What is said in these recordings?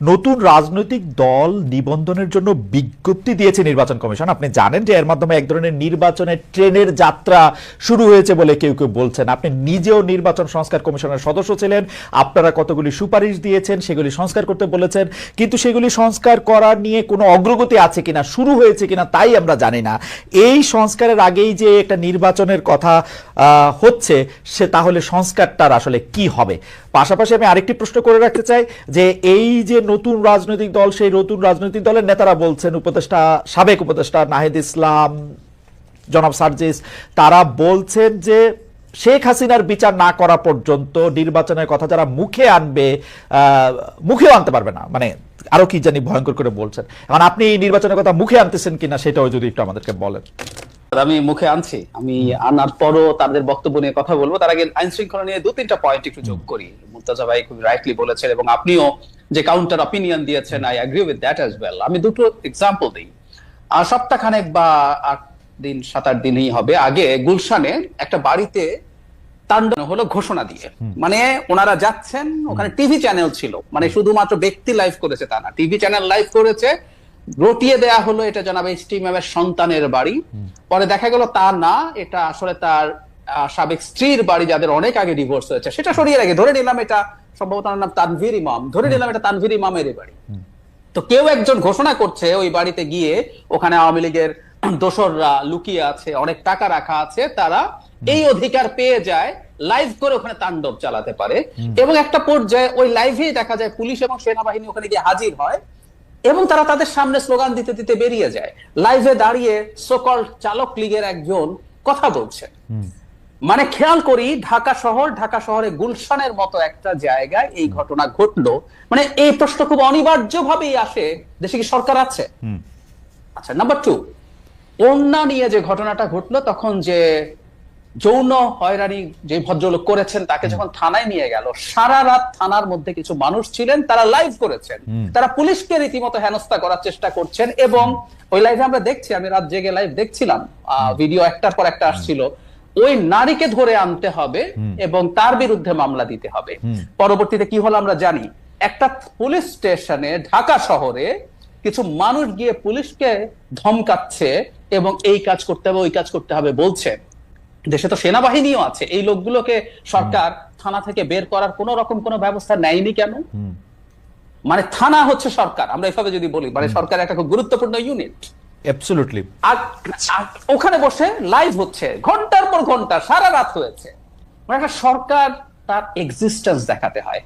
নতুন রাজনৈতিক দল নিবন্ধনের জন্য বিজ্ঞপ্তি দিয়েছে নির্বাচন কমিশন। আপনি জানেন যে এর মাধ্যমে এক ধরনের নির্বাচনের ট্রেনের যাত্রা শুরু হয়েছে বলে কেউ কেউ বলছেন। আপনি নিজেও নির্বাচন সংস্কার কমিশনের সদস্য ছিলেন। আপনারা কতগুলি সুপারিশ দিয়েছেন সেগুলি সংস্কার করতে বলেছেন। কিন্তু সেগুলি সংস্কার করা নিয়ে কোনো অগ্রগতি আছে কিনা, শুরু হয়েছে কিনা তাই আমরা জানি না। এই সংস্কারের আগেই যে একটা নির্বাচনের কথা হচ্ছে, সে তাহলে সংস্কারটার আসলে কি হবে? পাশাপাশি আমি আরেকটি প্রশ্ন করে রাখতে চাই যে এই যে নতুন রাজনৈতিক দল, সেই নতুন রাজনৈতিক দলের নেতারা বলছেন, উপদেষ্টা, সাবেক উপদেষ্টা নাহিদ ইসলাম, জনাব সার্জিস, তারা বলছেন যে শেখ হাসিনার বিচার না করা পর্যন্ত নির্বাচনের কথা যারা মুখে আনবে মুখেও আনতে পারবে না। মানে আরও কি জানি ভয়ঙ্কর করে বলছেন। এখন আপনি এই নির্বাচনের কথা মুখে আনতেছেন কিনা, সেটাও যদি একটু আমাদেরকে বলেন। আমি মুখে আনছি আমি আনার পরও তাদের বক্তব্য নিয়ে কথা বলব। তার আগে আইন শৃঙ্খলা নিয়ে দু তিনটা পয়েন্ট একটু যোগ করি। মুর্তাজা ভাই খুব রাইটলি বলেছেন এবং আপনিও যে কাউন্টার অপিনিয়ন দিয়েছেন I agree with that as well আমি দুটো এক্সাম্পল দিই। আর সপ্তাহখানেক বা আট দিন সাত আট দিনই হবে আগে গুলশানে একটা বাড়িতে তাণ্ডব হলো ঘোষণা দিয়ে। মানে ওনারা যাচ্ছেন ওখানে টিভি চ্যানেল ছিল। মানে শুধুমাত্র ব্যক্তি লাইভ করেছে তা না। টিভি চ্যানেল লাইভ করেছে রটিয়ে দেয়া হলো এটা জানাব এইচটি ম্যামের সন্তানের বাড়ি। পরে দেখা গেল তা না এটা আসলে তার সাবেক স্ত্রীর বাড়ি যাদের অনেক আগে ডিভোর্স হয়েছে। সেটা সরিয়ে রাখে ধরে নিলাম এটা সম্ভবত নাম তানভীর ইমাম। ধরে নিলাম এটা তানভীর ইমামেরই বাড়ি। তো কেউ একজন ঘোষণা করছে ওই বাড়িতে গিয়ে ওখানে আওয়ামী লীগের দোসররা লুকিয়ে আছে অনেক টাকা রাখা আছে তারা এই অধিকার পেয়ে যায় লাইভ করে ওখানে তাণ্ডব চালাতে পারে। এবং একটা পর্যায়ে ওই লাইভেই দেখা যায় পুলিশ এবং সেনাবাহিনী ওখানে গিয়ে হাজির হয়। এবং তারা তাদের সামনে স্লোগান দিতে দিতে বেরিয়ে যায়। লাইভে দাঁড়িয়ে সকল চালক লীগের একজন কথা বলছে। মানে খেয়াল করি ঢাকা শহর ঢাকা শহরে গুলশানের মতো একটা জায়গায় এই ঘটনা ঘটলো। মানে এই প্রশ্ন খুব অনিবার্য ভাবেই আসে। দেশে কি সরকার আছে? আচ্ছা নাম্বার টু ওন্না নিয়ে যে ঘটনাটা ঘটলো তখন যে যৌন হয়রানি যে ভদ্রলোক করেছেন তাকে যখন থানায় নিয়ে গেল সারা রাত থানার মধ্যে কিছু মানুষ ছিলেন তারা লাইভ করেছেন। তারা পুলিশকে রীতিমতো হেনস্থা করার চেষ্টা করছেন এবং ওই লাইভে আমরা দেখছি আমি রাত জেগে লাইভ দেখছিলাম ভিডিও একটার পর একটা আসছিল। ওই নারীকে ধরে আনতে হবে এবং তার বিরুদ্ধে মামলা দিতে হবে। পরবর্তীতে কি হলো আমরা জানি একটা পুলিশ স্টেশনে ঢাকা শহরে কিছু মানুষ গিয়ে পুলিশকে ধমকাচ্ছে এবং এই কাজ করতে হবে ওই কাজ করতে হবে বলছে। দেশে তো সেনাবাহিনীও আছে। এই লোকগুলোকে সরকার থানা থেকে বের করার কোন রকম কোন ব্যবস্থা নেয়নি কেন? মানে থানা হচ্ছে সরকার আমরা এভাবে যদি বলি মানে সরকার একটা খুব গুরুত্বপূর্ণ ইউনিট অ্যাবসলুটলি আর ওখানে বসে লাইভ হচ্ছে ঘণ্টার পর ঘণ্টা সারা রাত হয়েছে। মানে একটা সরকার তার এক্সিস্টেন্স দেখাতে হয়।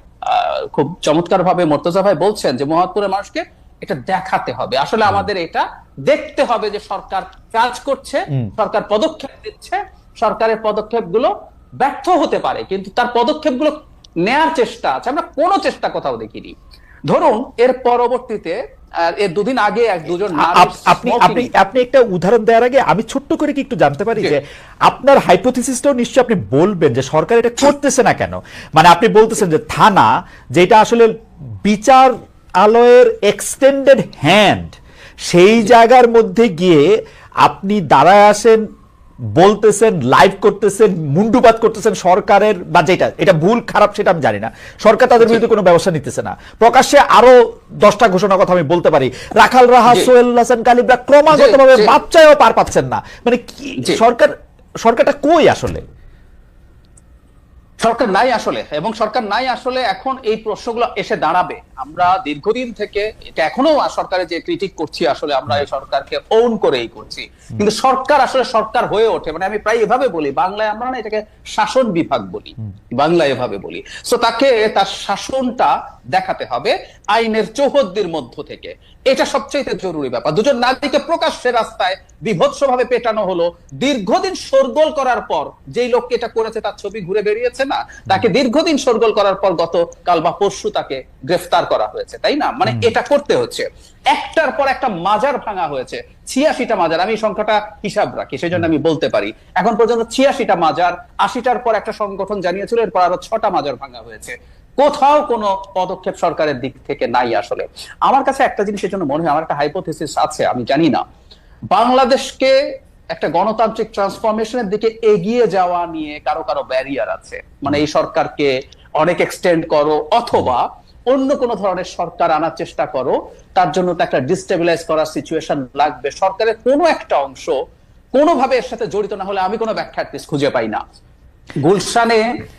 খুব চমৎকার ভাবে মর্তজা ভাই বলছেন যে মহাত্মরের মানুষকে এটা দেখাতে হবে। আসলে আমাদের এটা দেখতে হবে যে সরকার কাজ করছে সরকার পদক্ষেপ দিচ্ছে সরকারের পদক্ষেপগুলো ব্যর্থ হতে পারে কিন্তু তার পদক্ষেপগুলো নেয়ার চেষ্টা আছে। আমরা কোনো চেষ্টা কোথাও দেখিনি। ধরুন এর পরবর্তীতে এর দুদিন আগে এক দুজন আপনি আপনি আপনি একটা উদাহরণ দেওয়ার আগে আমি ছোট্ট করে কি একটু জানতে পারি যে আপনার হাইপোথিসিসটাও নিশ্চয়ই আপনি বলবেন যে সরকার এটা করতেছে না কেন? মানে আপনি বলতেছেন যে থানা যেটা আসলে বিচার আলয়ের এক্সটেন্ডেড হ্যান্ড সেই জায়গার মধ্যে গিয়ে আপনি দাঁড়ায় আসেন বলতেছেন লাইভ করতেছেন মুন্ডুপাত করতেছেন সরকারের বা যেটা এটা ভুল খারাপ সেটা আমি জানি না। সরকার তাদের বিরুদ্ধে কোনো ব্যবস্থা নিতেছে না। প্রকাশ্যে আরও দশটা ঘোষণা কথা আমি বলতে পারি। রাখাল রাহা সোহেল হাসান কালিবরা ক্রমাগত ভাবে বাচ্চায়ও পার পাচ্ছেন না। মানে কি সরকার সরকারটা কই আসলে? সরকার নাই আসলে এবং সরকার নাই আসলে এখন এই প্রশ্নগুলো এসে দাঁড়াবে। আমরা দীর্ঘদিন থেকে এটা এখনও সরকারের যে ক্রিটিক করছি আসলে আমরা এই সরকারকে ওন করেই করছি। কিন্তু সরকার আসলে সরকার হয়ে ওঠে। মানে আমি প্রায় এভাবে বলি বাংলায় আমরা না এটাকে শাসন বিভাগ বলি। বাংলায় এভাবে বলি। সো তাকে তার শাসনটা দেখাতে হবে আইনের চৌহদ্দির মধ্য থেকে। এটা সবচেয়ে জরুরি ব্যাপার। দুজন নারীকে প্রকাশ্যে রাস্তায় বিভৎসভাবে পেটানো হলো। দীর্ঘদিন শোরগোল করার পর যেই লোককে এটা করেছে তার ছবি ঘুরে বেরিয়েছে না? তাকে দীর্ঘদিন শোরগোল করার পর গত কাল বা পরশু তাকে গ্রেফতার করা হয়েছে তাই না? মানে এটা করতে হচ্ছে। একটার পর একটা মাজার ভাঙা হয়েছে। ছিয়াশিটা মাজার আমি সংখ্যাটা হিসাব রাখি সেই জন্য আমি বলতে পারি। এখন পর্যন্ত ছিয়াশিটা মাজার আশিটার পর একটা সংগঠন জানিয়েছিল এরপর আরও ছটা মাজার ভাঙা হয়েছে। কোথাও কোনো পদক্ষেপ সরকারের দিক থেকে নাই আসলে। আমার কাছে একটা জিনিসের জন্য মনে হয়, আমার একটা হাইপোথিসিস আছে, আমি জানি না। বাংলাদেশকে একটা গণতান্ত্রিক ট্রান্সফরমেশনের দিকে এগিয়ে যাওয়া নিয়ে কারও কারও ব্যারিয়ার আছে। মানে এই সরকারকে অনেক এক্সটেন্ড করো, অথবা অন্য কোন ধরনের সরকার আনার চেষ্টা করো, তার জন্য তো একটা ডিস্টেবিলাইজ করার সিচুয়েশন লাগবে। সরকারের কোনো একটা অংশ কোনোভাবে এর সাথে জড়িত না হলে আমি কোনো ব্যাখ্যা খুঁজে পাই না। গুলশানে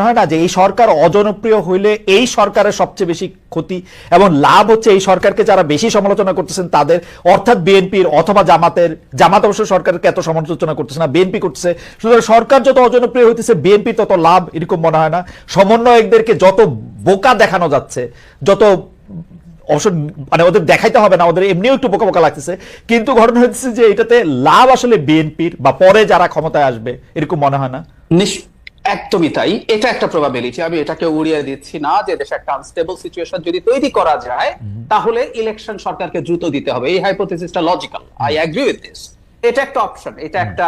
হয় না যে এই সরকার অজনপ্রিয় হইলে এই সরকারের সবচেয়ে বেশি ক্ষতি এবং লাভ হচ্ছে এই সরকারকে যারা বেশি সমালোচনা করতেছেন তাদের, অর্থাৎ বিএনপির অথবা জামাতের, জামাত অবশ্য সরকারকে এত সমালোচনা করতেছে না, বিএনপি করতেছে। সুতরাং সরকার যত অজনপ্রিয় হইতেছে বিএনপির তত লাভ এরকম মনে হয় না। সমন্বয়কদেরকে যত বোকা দেখানো যাচ্ছে, যত অবশ্য মানে ওদের দেখাইতে হবে না, ওদের এমনিও একটু বোকা বোকা লাগতেছে। কিন্তু ঘটনা হচ্ছে যে এটাতে লাভ আসলে বিএনপির বা পরে যারা ক্ষমতায় আসবে, এরকম মনে হয় না? নিশ- একদমই তাই। এটা একটা প্রবাবিলিটি আমি এটাকে উড়িয়ে দিচ্ছি না যে দেশে একটা আনস্টেবল সিচুয়েশন যদি তৈরি করা যায় তাহলে ইলেকশন সরকারকে দ্রুত দিতে হবে। এই হাইপোথিসিসটা logical I agree with this এটা একটা অপশন এটা একটা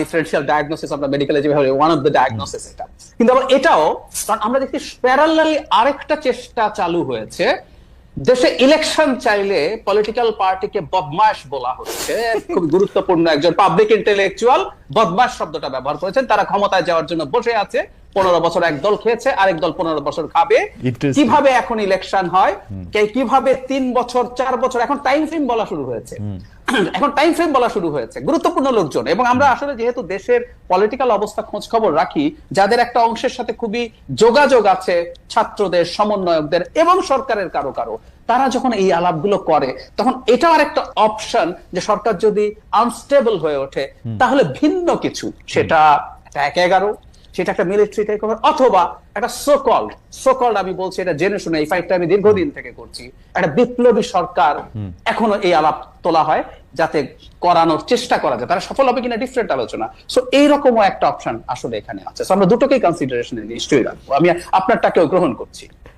ডিফারেন্সিয়াল ডায়াগনোসিস আমরা মেডিকেলে যেভাবে ওয়ান অফ দ্য ডায়াগনোসিস এটা। কিন্তু আবার এটাও কারণ আমরা দেখছি প্যারালালি আরেকটা চেষ্টা চালু হয়েছে দেশে ইলেকশন চাইলে পলিটিক্যাল পার্টিকে বদমাস বলা হচ্ছে। খুব গুরুত্বপূর্ণ একজন পাবলিক ইন্টেলেকচুয়াল বদমাস শব্দটা ব্যবহার করেছেন। তারা ক্ষমতায় যাওয়ার জন্য বসে আছে। পনেরো বছর এক দল খেয়েছে আরেক দল পনেরো বছর খাবে। কীভাবে এখন ইলেকশন হয়? কে- কীভাবে তিন বছর চার বছর এখন টাইম ফ্রেম বলা শুরু হয়েছে। এখন টাইম ফ্রেম বলা শুরু হয়েছে। গুরুত্বপূর্ণ লোকজন এবং আমরা আসলে যেহেতু দেশের পলিটিক্যাল অবস্থা খোঁজ খবর রাখি যাদের একটা অংশের সাথে খুবই যোগাযোগ আছে ছাত্রদের সমন্বয়কদের এবং সরকারের কারও কারও তারা যখন এই আলাপগুলো করে তখন এটাও আরেকটা অপশন যে সরকার যদি আনস্টেবল হয়ে ওঠে তাহলে ভিন্ন কিছু। সেটা একটা এক এগারো সেটা একটা মিলিটারি টেক অথবা একটা সোকল সোকল আমি বলছি এটা জেনে শুনে এই ফাইটটা আমি দীর্ঘদিন থেকে করছি। একটা বিপ্লবী সরকার এখনও এই আলাপ তোলা হয় যাতে করানোর চেষ্টা করা যায়। তারা সফল হবে কিনা ডিফারেন্ট আলোচনা। সো এইরকমও একটা অপশন আসলে এখানে আছে। আমরা দুটোকেই কনসিডারেশনে নিশ্চয়ই। রাখব আমি আপনারটাকেও গ্রহণ করছি।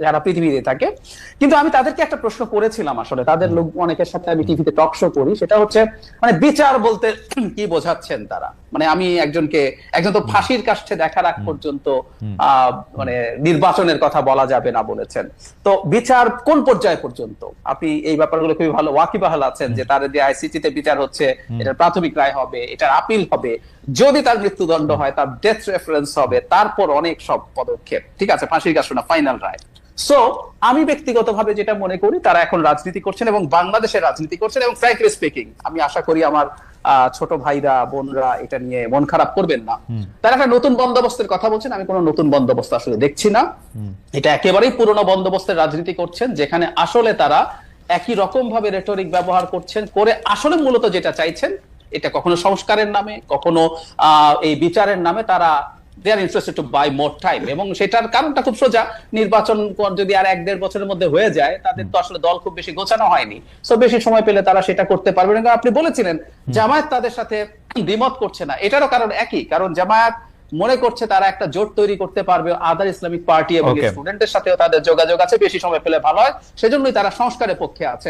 সারা পৃথিবীতে থাকে। কিন্তু আমি তাদেরকে একটা প্রশ্ন করেছিলাম আসলে। তাদের লোক অনেকের সাথে আমি টিভিতে টক শো করি। সেটা হচ্ছে মানে বিচার বলতে কি বোঝাচ্ছেন তারা? মানে আমি একজনকে একজন তো ফাঁসির কাছে দেখার আগ পর্যন্ত মানে নির্বাচনের কথা বলা যাবে না বলেছেন। তো বিচার কোন পর্যায় পর্যন্ত? আপনি এই ব্যাপারগুলো খুবই ভালো ওয়াকিবাহাল আছেন যে তার যে আইসিটি তে বিচার হচ্ছে এটার প্রাথমিক রায় হবে এটার আপিল হবে যদি তার মৃত্যুদণ্ড হয় তার ডেথ রেফারেন্স হবে তারপর অনেক সব পদক্ষেপ। ঠিক আছে? ফাঁসির কাছে না ফাইনাল রায়। সো আমি ব্যক্তিগতভাবে যেটা মনে করি তারা এখন রাজনীতি করছেন এবং বাংলাদেশের রাজনীতি করছেন এবং ফ্র্যাঙ্কলি স্পিকিং আমি আশা করি আমার ছোট ভাইরা বোনরা এটা নিয়ে মন খারাপ করবেন না। তারা একটা নতুন বন্দোবস্তের কথা বলছেন আমি কোনো নতুন বন্দোবস্ত আসলে দেখছি না। এটা একেবারেই পুরনো বন্দোবস্তের রাজনীতি করছেন যেখানে আসলে তারা একই রকম ভাবে রেটরিক ব্যবহার করছেন করে আসলে মূলত যেটা চাইছেন এটা কখনো সংস্কারের নামে কখনো আহ, এই বিচারের নামে তারা they are interested to buy more time এবং সেটার কারণটা খুব সোজা। নির্বাচন যদি আর এক দেড় বছরের মধ্যে হয়ে যায় তাদের তো আসলে দল খুব বেশি গোছানো হয়নি। সো বেশি সময় পেলে তারা সেটা করতে পারবে না। আপনি বলেছিলেন জামায়াত তাদের সাথে দ্বিমত করছে না। এটারও কারণ একই। কারণ জামায়াত মনে করছে তারা একটা জোট তৈরি করতে পারবে আদার ইসলামিক পার্টি এবং. স্টুডেন্টের সাথেও তাদের যোগাযোগ আছে। বেশি সময় পেলে ভালো হয়। সেজন্যই তারা সংস্কারের পক্ষে আছে।